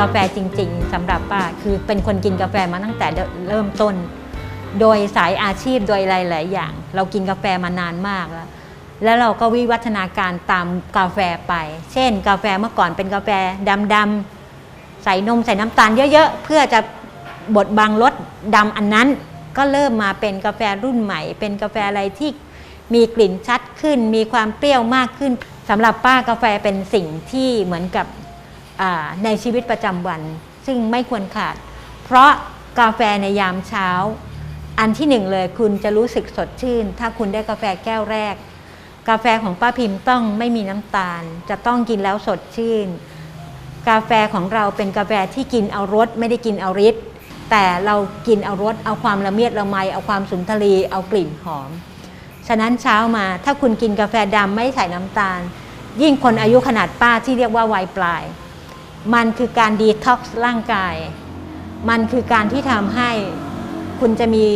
กาแฟจริง ๆสำหรับป้าคือเป็นคนกินกาแฟมาตั้งแต่เริ่มต้น โดยสายอาชีพโดยหลายๆอย่าง เรากินกาแฟมานานมากแล้วแล้วเราก็วิวัฒนาการตามกาแฟไป เช่น กาแฟเมื่อก่อนเป็นกาแฟดำๆใส่นมใส่น้ำตาลเยอะๆเพื่อจะบดบังรสดำอันนั้น ก็เริ่มมาเป็นกาแฟรุ่นใหม่ เป็นกาแฟอะไรที่มีกลิ่นชัดขึ้น มีความเปรี้ยวมากขึ้นสำหรับป้ากาแฟเป็นสิ่งที่เหมือนกับ ในชีวิตประจำวัน ซึ่งไม่ควรขาด เพราะกาแฟในยามเช้า อันที่หนึ่งเลยคุณจะรู้สึกสดชื่น ถ้าคุณได้กาแฟแก้วแรก กาแฟของป้าพิมพ์ต้องไม่มีน้ำตาล จะต้องกินแล้วสดชื่น กาแฟของเราเป็นกาแฟที่กินเอารสไม่ได้กินเอาฤทธิ์แต่เรากินเอารสเอาความละเมียดละไมเอาความสุนทรีเอากลิ่นหอม ฉะนั้นเช้ามาถ้าคุณกินกาแฟดำไม่ใส่น้ำตาล ยิ่งคนอายุขนาดป้าที่เรียกว่าวัยปลาย มันคือการดีท็อกซ์ร่างกาย มันคือการที่ทำให้คุณจะมี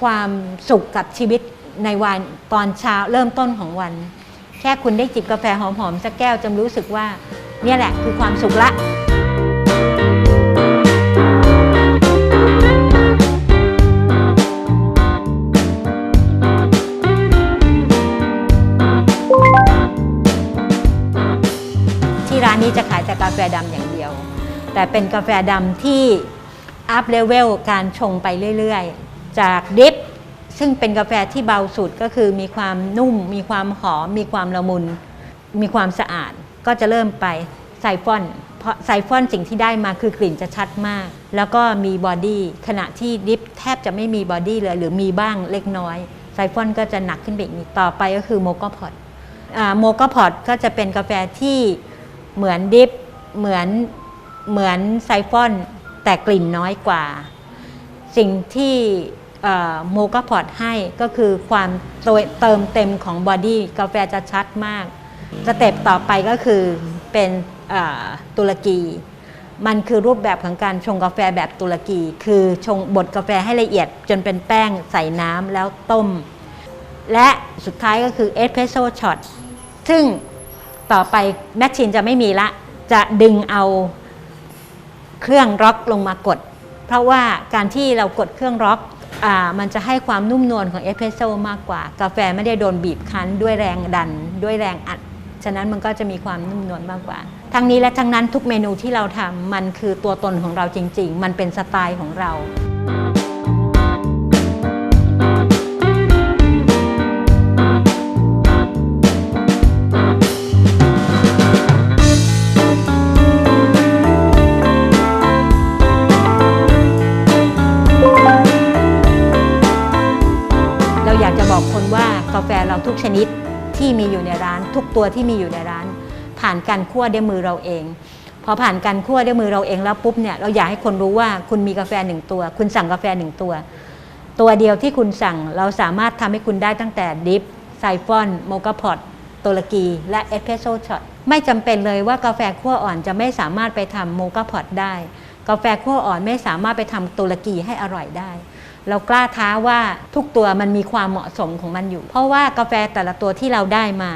ความสุขกับชีวิตในวันตอนเช้าเริ่มต้นของวัน แค่คุณได้จิบกาแฟหอมๆสักแก้วจะรู้สึกว่า เนี่ยแหละคือความสุขละ ที่ร้านนี้จะขายแต่กาแฟดำอย่างเดียว แต่เป็นกาแฟดำที่อัพเลเวลการชงไปเรื่อยๆ จากดิฟซึ่งเป็นกาแฟที่เบาสุดก็คือมีความนุ่ม มีความหอม มีความละมุน มีความสะอาด ก็จะเริ่มไปไซฟอน เพราะไซฟอนสิ่งที่ได้มาคือกลิ่นจะชัดมาก แล้วก็มีบอดี้ ขณะที่ดิฟแทบจะไม่มีบอดี้เลย หรือมีบ้างเล็กน้อย ไซฟอนก็จะหนักขึ้นไปอีกนิดต่อไปก็คือโมกพอตโมกพอตก็จะเป็นกาแฟที่ เหมือนดิฟเหมือนเหมือนไซฟอน แต่กลิ่นน้อยกว่า สิ่งที่โมก a พอตให้ก็คือความเติมเต็มของบอดี้กาแฟจะชัดมาก สเต็ปต่อไปก็คือเป็นตุรกี มันคือรูปแบบของการชงกาแฟแบบตุรกี คือชงบดกาแฟให้ละเอียด จนเป็นแป้งใส่น้ำแล้วต้ม และสุดท้ายก็คือเอสเพรสโซช็อตซึ่ง ต่อไปแมชชีนจะไม่มีละ จะดึงเอาเครื่องร็อกลงมากด เพราะว่าการที่เรากดเครื่องร็อกอมันจะให้ความนุ่มนวลของเอสเพรสโซ่มากกว่า กาแฟไม่ได้โดนบีบคั้นด้วยแรงดัน ด้วยแรงอัด ฉะนั้นมันก็จะมีความนุ่มนวลมากกว่า ทั้งนี้และทั้งนั้นทุกเมนูที่เราทำมันคือตัวตนของเราจริง ๆ มันเป็นสไตล์ของเราากาแฟเราทุกชนิดที่มีอยู่ในร้าน ทุกตัวที่มีอยู่ในร้าน ผ่านการคั่วด้วยมือเราเอง พอผ่านการคั่วด้วยมือเราเองแล้วปุ๊บเนี่ยเราอยากให้คนรู้ว่าคุณมีกาแฟหนึ่งตัว คุณสั่งกาแฟหนึ่งตัว ตัวเดียวที่คุณสั่งเราสามารถทำให้คุณได้ตั้งแต่ดิฟไซฟอนโมกาพอตตุรกี และเอสเพรสโซ่ช็อตไม่จำเป็นเลยว่ากาแฟคั่วอ่อนจะไม่สามารถไปทำโมกาพอตได้ กาแฟคั่วอ่อนไม่สามารถไปทำตุรกีให้อร่อยได้ เรากล้าท้าว่าทุกตัวมันมีความเหมาะสมของมันอยู่ เพราะว่ากาแฟแต่ละตัวที่เราได้มา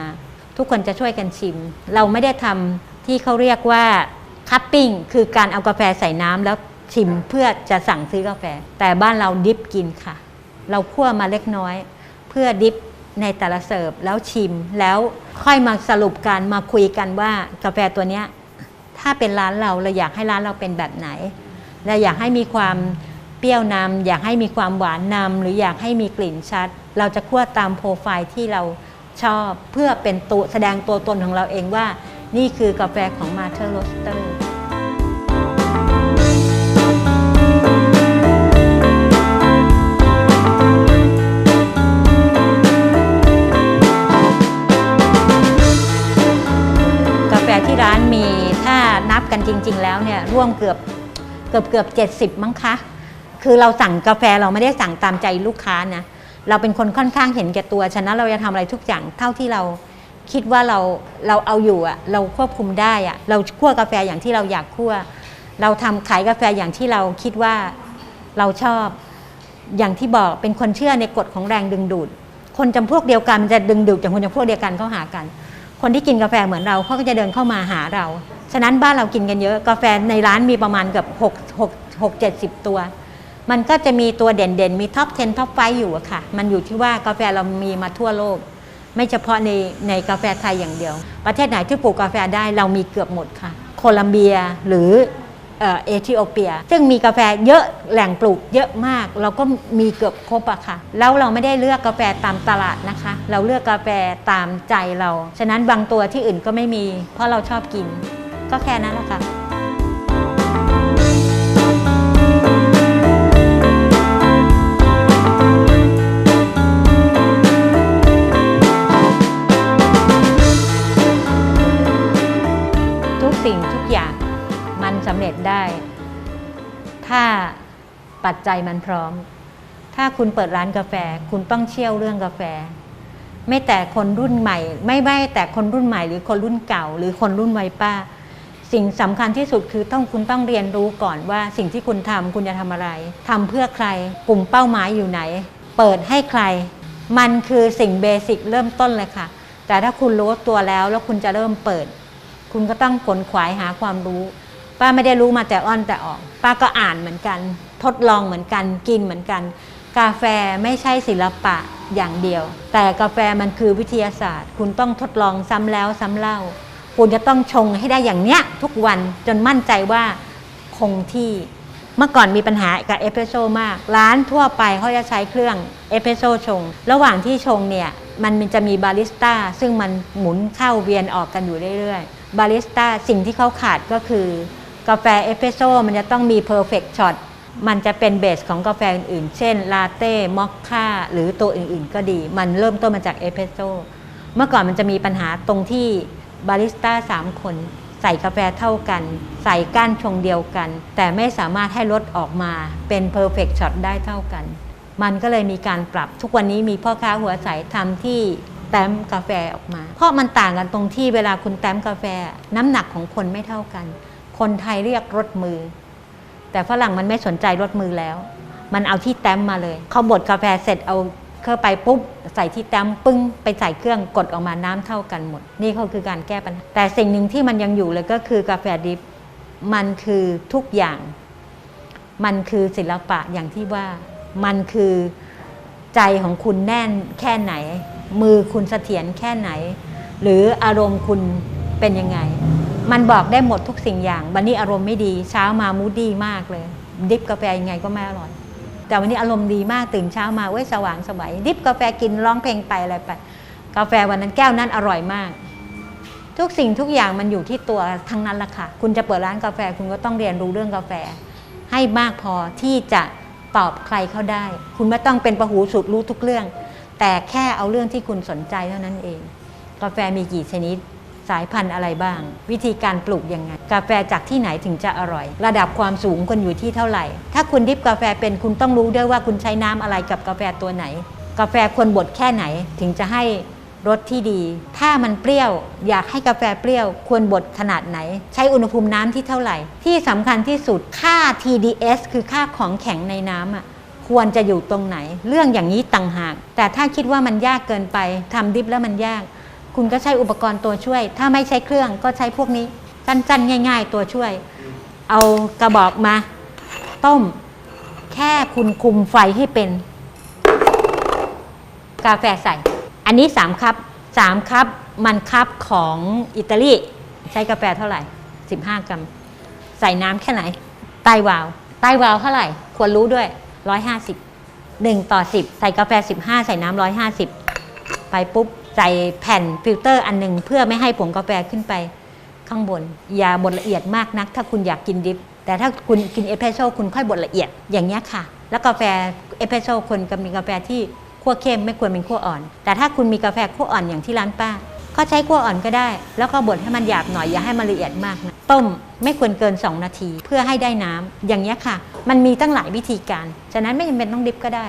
ทุกคนจะช่วยกันชิม เราไม่ได้ทำที่เขาเรียกว่าคัพปิ้งคือการเอากาแฟใส่น้ำแล้วชิมเพื่อจะสั่งซื้อกาแฟ แต่บ้านเราดิฟกินค่ะ เราคั่วมาเล็กน้อย เพื่อดิฟในแต่ละเสิร์ฟแล้วชิมแล้วค่อยมาสรุปกันมาคุยกันว่ากาแฟตัวเนี้ยถ้าเป็นร้านเราเราอยากให้ร้านเราเป็นแบบไหนเราอยากให้มีความ เปรี้ยวนำอยากให้มีความหวานนำหรืออยากให้มีกลิ่นชัด เราจะคั่วตามโปรไฟล์ที่เราชอบเพื่อเป็นตัวแสดงตัวตนของเราเองว่า นี่คือกาแฟของ m a t e r Roaster กาแฟที่ร้านมีถ้านับกันจริง ๆ แล้วเนี่ยร่วมเกือบเกือบเกือบเจ็ดสิบมั้งคะ คือเราสั่งกาแฟเราไม่ได้สั่งตามใจลูกค้านะเราเป็นคนค่อนข้างเห็นแก่ตัวฉะนั้นเราจะทำอะไรทุกอย่างเท่าที่เราคิดว่าเราเราเอาอยู่อะเราควบคุมได้อะเราคั่วกาแฟอย่างที่เราอยากคั่ว เราทำขายกาแฟอย่างที่เราคิดว่าเราชอบ อย่างที่บอกเป็นคนเชื่อในกฎของแรงดึงดูด คนจำพวกเดียวกันมันจะดึงดูดจากคนจำพวกเดียวกันเข้าหากัน คนที่กินกาแฟเหมือนเราเขาก็จะเดินเข้ามาหาเรา ฉะนั้นบ้านเรากินกันเยอะกาแฟในร้านมีประมาณเกือบ6 6 6 70ตัว มันก็จะมีตัวเด่นๆ มีท็อป 10 ท็อป5อยู่อะค่ะ มันอยู่ที่ว่ากาแฟเรามีมาทั่วโลก ไม่เฉพาะในในกาแฟไทยอย่างเดียว ประเทศไหนที่ปลูกกาแฟได้เรามีเกือบหมดค่ะ โคลัมเบียหรือเอ่อเอธิโอเปีย ซึ่งมีกาแฟเยอะแหล่งปลูกเยอะมาก เราก็มีเกือบครบอะค่ะ แล้วเราไม่ได้เลือกกาแฟตามตลาดนะคะ เราเลือกกาแฟตามใจเรา ฉะนั้นบางตัวที่อื่นก็ไม่มี เพราะเราชอบกิน ก็แค่นั้นแหละค่ะ ปัจจัยมันพร้อม ถ้าคุณเปิดร้านกาแฟ คุณต้องเชี่ยวเรื่องกาแฟ ไม่แต่คนรุ่นใหม่ ไม่ไม่แต่คนรุ่นใหม่ หรือคนรุ่นเก่า หรือคนรุ่นวัยป้า สิ่งสำคัญที่สุดคือต้องคุณต้องเรียนรู้ก่อนว่าสิ่งที่คุณทำคุณจะทำอะไรทำเพื่อใครกลุ่มเป้าหมายอยู่ไหน เปิดให้ใคร มันคือสิ่งเบสิกเริ่มต้นเลยค่ะ แต่ถ้าคุณรู้ตัวแล้วแล้วคุณจะเริ่มเปิด คุณก็ต้องขนขวายหาความรู้ ป้าไม่ได้รู้มาแต่อ้อนแต่ออก ป้าก็อ่านเหมือนกัน ทดลองเหมือนกันกินเหมือนกัน กาแฟไม่ใช่ศิลปะอย่างเดียว แต่กาแฟมันคือวิทยาศาสตร์ คุณต้องทดลองซ้ำแล้วซ้ำเล่า คุณจะต้องชงให้ได้อย่างเนี้ย ทุกวันจนมั่นใจว่าคงที่เมื่อก่อนมีปัญหากับเอสเปรสโซ่มาก ร้านทั่วไปเขาจะใช้เครื่องเอสเปรสโซ่ชง ระหว่างที่ชงเนี่ย มันจะมีบาริสต้าซึ่งมันหมุนเข้าเวียนออกกันอยู่เรื่อยๆ บาริสต้าสิ่งที่เขาขาดก็คือ กาแฟเอสเปรสโซ่มันจะต้องมีเพอร์เฟกช็อตมันจะเป็นเบสของกาแฟอื่นๆ เช่น ลาเต้ มอคค่า หรือตัวอื่นๆ ก็ดี มันเริ่มต้นมาจากเอสเปรสโซ่ เมื่อก่อนมันจะมีปัญหาตรงที่บาริสต้าสามคนใส่กาแฟเท่ากัน ใส่ก้านชงเดียวกัน แต่ไม่สามารถให้รสออกมาเป็นเพอร์เฟกช็อตได้เท่ากัน มันก็เลยมีการปรับทุกวันนี้มีพ่อค้าหัวใสทำที่แต้มกาแฟออกมา เพราะมันต่างกันตรงที่เวลาคุณแต้มกาแฟน้ำหนักของคนไม่เท่ากัน คนไทยเรียกรสมือ แต่ฝรั่งมันไม่สนใจรสมือแล้ว มันเอาที่แต้มมาเลยเขาบดกาแฟเสร็จเอาเข้าไปปุ๊บใส่ที่แต้มปึ้งไปใส่เครื่องกดออกมาน้ำเท่ากันหมด นี่เขาคือการแก้ปัญหาแต่สิ่งหนึ่งที่มันยังอยู่เลยก็คือกาแฟดิบมันคือทุกอย่าง มันคือศิลปะอย่างที่ว่ามันคือใจของคุณแน่นแค่ไหน มือคุณเสถียรแค่ไหน หรืออารมณ์คุณเป็นยังไง มันบอกได้หมดทุกสิ่งอย่าง วันนี้อารมณ์ไม่ดีเช้ามามูดดี้มากเลย ดิฟกาแฟยังไงก็ไม่อร่อย แต่วันนี้อารมณ์ดีมากตื่นเช้ามาเว้ยสว่างสวัยดิฟกาแฟกินร้องเพลงไปอะไรไปกาแฟวันนั้นแก้วนั้นอร่อยมาก ทุกสิ่งทุกอย่างมันอยู่ที่ตัวทั้งนั้นละค่ะ คุณจะเปิดร้านกาแฟคุณก็ต้องเรียนรู้เรื่องกาแฟ ให้มากพอที่จะตอบใครเขาได้ คุณไม่ต้องเป็นประหูสุดรู้ทุกเรื่อง แต่แค่เอาเรื่องที่คุณสนใจเท่านั้นเอง กาแฟมีกี่ชนิด สายพันธุ์อะไรบ้าง วิธีการปลูกยังไง กาแฟจากที่ไหนถึงจะอร่อย ระดับความสูงคุณอยู่ที่เท่าไหร่ ถ้าคุณดิฟกาแฟเป็นคุณต้องรู้ด้วยว่าคุณใช้น้ำอะไรกับกาแฟตัวไหน กาแฟควรบดแค่ไหนถึงจะให้รสที่ดี ถ้ามันเปรี้ยว อยากให้กาแฟเปรี้ยว ควรบดขนาดไหน ใช้อุณหภูมิน้ำที่เท่าไหร่ ที่สำคัญที่สุดค่า TDS คือค่าของแข็งในน้ำอะควรจะอยู่ตรงไหน เรื่องอย่างนี้ต่างหาก แต่ถ้าคิดว่ามันยากเกินไปทำดิฟแล้วมันยาก คุณก็ใช้อุปกรณ์ตัวช่วย ถ้าไม่ใช้เครื่องก็ใช้พวกนี้สั้นๆ ง่าย ๆ ตัวช่วย เอากระบอกมา ต้ม แค่คุณคุมไฟให้เป็น กาแฟใส่ อันนี้3ครับ3ครับมันครับของอิตาลีใช้กาแฟเท่าไหร่ 15 กรัม ใส่น้ำแค่ไหนใต้วาวใต้วาวเท่าไหร่ ควรรู้ด้วย 150 1 ต่อ 10 ใส่กาแฟ 15 ใส่น้ำ150 ไปปุ๊บ ใส่แผ่นฟิลเตอร์อันหนึ่งเพื่อไม่ให้ผงกาแฟขึ้นไปข้างบน อย่าบดละเอียดมากนัก ถ้าคุณอยากกินดิฟ แต่ถ้าคุณกินเอสเปรสโซ่คุณค่อยบดละเอียดอย่างนี้ค่ะ แล้วกาแฟเอสเปรสโซ่คนกับมีกาแฟที่คั่วเข้มไม่ควรเป็นคั่วอ่อน แต่ถ้าคุณมีกาแฟคั่วอ่อนอย่างที่ร้านป้าก็ใช้คั่วอ่อนก็ได้ แล้วก็บดให้มันหยาบหน่อยอย่าให้มันละเอียดมากนะต้มไม่ควรเกิน 2 นาทีเพื่อให้ได้น้ำอย่างนี้ค่ะ มันมีตั้งหลายวิธีการ ฉะนั้นไม่จำเป็นต้องดิฟก็ได้